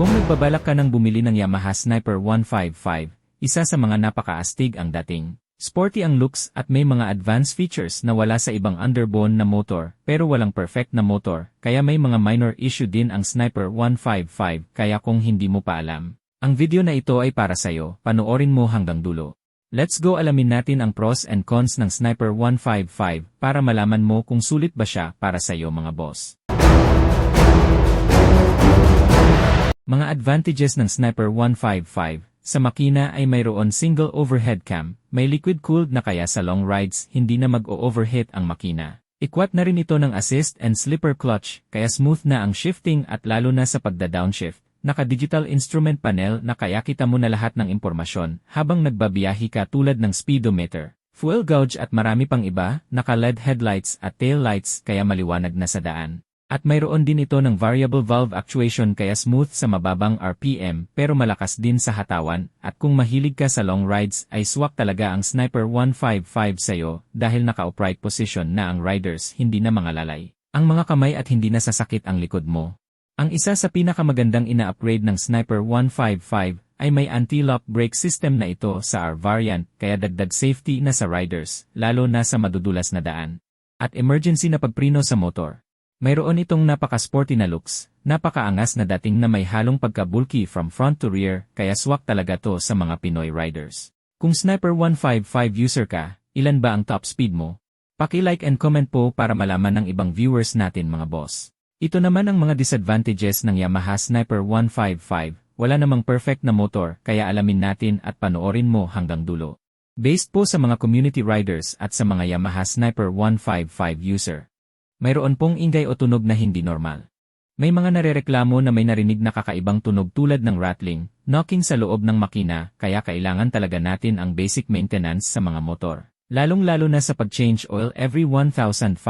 Kung nagbabalak ka ng bumili ng Yamaha Sniper 155, isa sa mga napakaastig ang dating. Sporty ang looks at may mga advanced features na wala sa ibang underbone na motor pero walang perfect na motor kaya may mga minor issue din ang Sniper 155 kaya kung hindi mo pa alam. Ang video na ito ay para sa'yo, panoorin mo hanggang dulo. Let's go alamin natin ang pros and cons ng Sniper 155 para malaman mo kung sulit ba siya para sa'yo mga boss. Mga advantages ng Sniper 155 sa makina ay mayroon single overhead cam, may liquid-cooled na kaya sa long rides hindi na mag-o-overheat ang makina. Ikwat na rin ito ng assist and slipper clutch, kaya smooth na ang shifting at lalo na sa pagda-downshift. Naka-digital instrument panel na kaya kita mo na lahat ng impormasyon habang nagbabiyahi ka tulad ng speedometer. Fuel gauge at marami pang iba, naka-LED headlights at tail lights kaya maliwanag na sa daan. At mayroon din ito ng variable valve actuation kaya smooth sa mababang RPM pero malakas din sa hatawan at kung mahilig ka sa long rides ay swak talaga ang Sniper 155 sa'yo dahil naka-upright position na ang riders hindi na mga lalay. Ang mga kamay at hindi na sasakit ang likod mo. Ang isa sa pinakamagandang ina-upgrade ng Sniper 155 ay may anti-lock brake system na ito sa R variant kaya dagdag safety na sa riders lalo na sa madudulas na daan. At emergency na pagprino sa motor. Mayroon itong napaka-sporty na looks, napakaangas na dating na may halong pagka-bulky from front to rear, kaya swak talaga to sa mga Pinoy riders. Kung Sniper 155 user ka, ilan ba ang top speed mo? Paki-like and comment po para malaman ng ibang viewers natin mga boss. Ito naman ang mga disadvantages ng Yamaha Sniper 155, wala namang perfect na motor kaya alamin natin at panoorin mo hanggang dulo. Based po sa mga community riders at sa mga Yamaha Sniper 155 user. Mayroon pong ingay o tunog na hindi normal. May mga narereklamo na may narinig na kakaibang tunog tulad ng rattling, knocking sa loob ng makina, kaya kailangan talaga natin ang basic maintenance sa mga motor. Lalong-lalo na sa pag-change oil every 1,500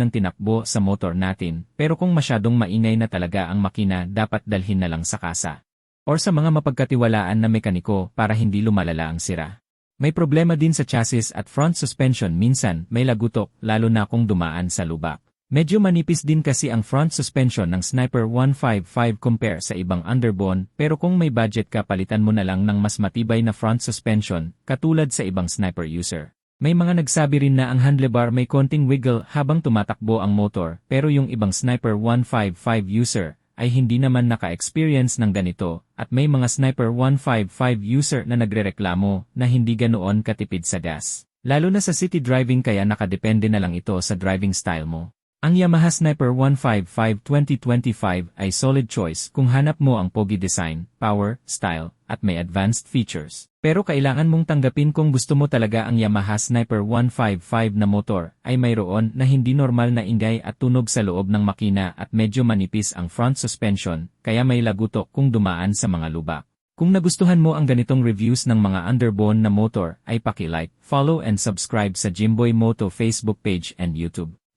ng tinakbo sa motor natin, pero kung masyadong maingay na talaga ang makina dapat dalhin na lang sa kasa. Or sa mga mapagkatiwalaan na mekaniko para hindi lumalala ang sira. May problema din sa chassis at front suspension minsan may lagutok lalo na kung dumaan sa lubak. Medyo manipis din kasi ang front suspension ng Sniper 155 compare sa ibang underbone pero kung may budget ka palitan mo na lang ng mas matibay na front suspension katulad sa ibang Sniper user. May mga nagsabi rin na ang handlebar may konting wiggle habang tumatakbo ang motor pero yung ibang Sniper 155 user ay hindi naman naka-experience ng ganito, at may mga Sniper 155 user na nagrereklamo na hindi ganoon katipid sa gas. Lalo na sa city driving kaya nakadepende na lang ito sa driving style mo. Ang Yamaha Sniper 155 2025 ay solid choice kung hanap mo ang pogi design, power, style, at may advanced features. Pero kailangan mong tanggapin kung gusto mo talaga ang Yamaha Sniper 155 na motor ay mayroon na hindi normal na ingay at tunog sa loob ng makina at medyo manipis ang front suspension, kaya may lagutok kung dumaan sa mga lubak. Kung nagustuhan mo ang ganitong reviews ng mga underbone na motor ay paki-like, follow and subscribe sa Jimboy Moto Facebook page and YouTube.